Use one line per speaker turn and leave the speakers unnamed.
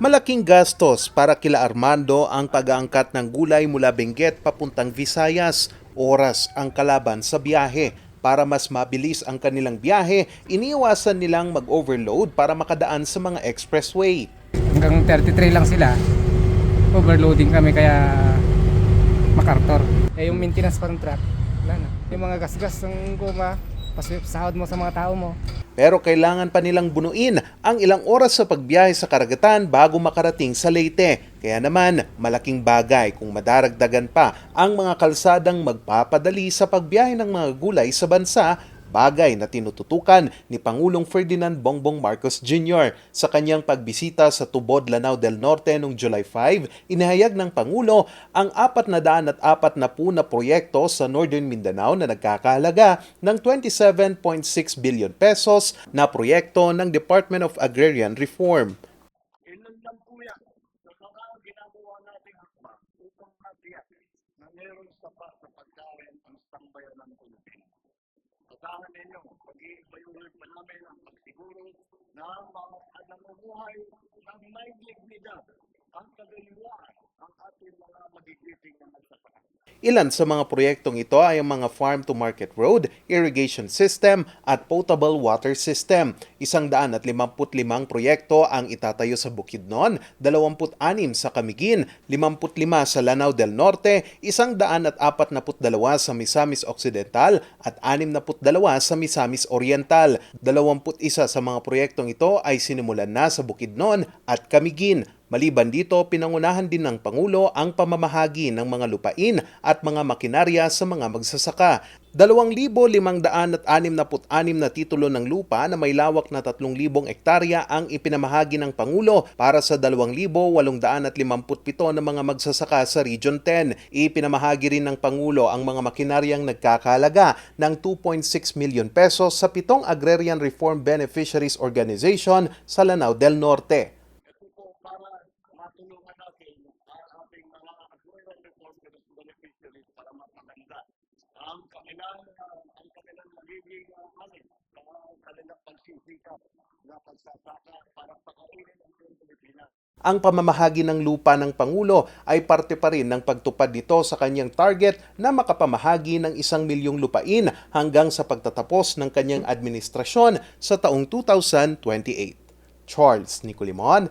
Malaking gastos para kila Armando ang pag-aangkat ng gulay mula Benguet papuntang Visayas. Oras ang kalaban sa biyahe. Para mas mabilis ang kanilang biyahe, iniiwasan nilang mag-overload para makadaan sa mga expressway.
Hanggang 33 lang sila. Overloading kami kaya makartor. Eh yung maintenance pa ng truck, wala na. Yung mga gasgas ng goma, paswip sahod mo sa mga tao mo.
Pero kailangan pa nilang bunuin ang ilang oras sa pagbiyahe sa karagatan bago makarating sa Leyte. Kaya naman, malaking bagay kung madaragdagan pa ang mga kalsadang magpapadali sa pagbiyahe ng mga gulay sa bansa bagay na tinututukan ni Pangulong Ferdinand Bongbong Marcos Jr. Sa kanyang pagbisita sa Tubod, Lanao del Norte noong July 5, inihayag ng Pangulo ang 404 na proyekto sa Northern Mindanao na nagkakahalaga ng 27.6 billion pesos na proyekto ng Department of Agrarian Reform.
Ilan lang po sa mga ang Pilipinas. Asahan ninyo, pag-iibayuhin pa namin ang pagsiguro na ang mga namumuhay ng may dignidad, ang kagaliwaan, ang ating mga magigiting na magsasaka.
Ilan sa mga proyektong ito ay ang mga farm to market road, irrigation system at potable water system. Isang daan at 55 proyekto ang itatayo sa Bukidnon, 26 sa Camiguin, 55 sa Lanao del Norte, isang daan at 42 sa Misamis Occidental at 62 sa Misamis Oriental. 21 sa mga proyektong ito ay sinimulan na sa Bukidnon at Camiguin. Maliban dito, pinangunahan din ng Pangulo ang pamamahagi ng mga lupain at mga makinarya sa mga magsasaka. 2,566 na titulo ng lupa na may lawak na 3,000 ektarya ang ipinamahagi ng Pangulo para sa 2,857 na mga magsasaka sa Region 10. Ipinamahagi rin ng Pangulo ang mga makinaryang nagkakalaga ng 2.6 million pesos sa pitong Agrarian Reform Beneficiaries Organization sa Lanao del Norte.
Matulungan natin ang ating mga agrarian reform beneficiaries para mapaganda ang kanilang uh, ang kanilang magiging uh, manin, ang kanilang pagsisikap na pagsasaka para pakainin ang Pilipinas.
Ang pamamahagi ng lupa ng Pangulo ay parte pa rin ng pagtupad nito sa kanyang target na makapamahagi ng isang milyong lupain hanggang sa pagtatapos ng kanyang administrasyon sa taong 2028. Charles Nicolimon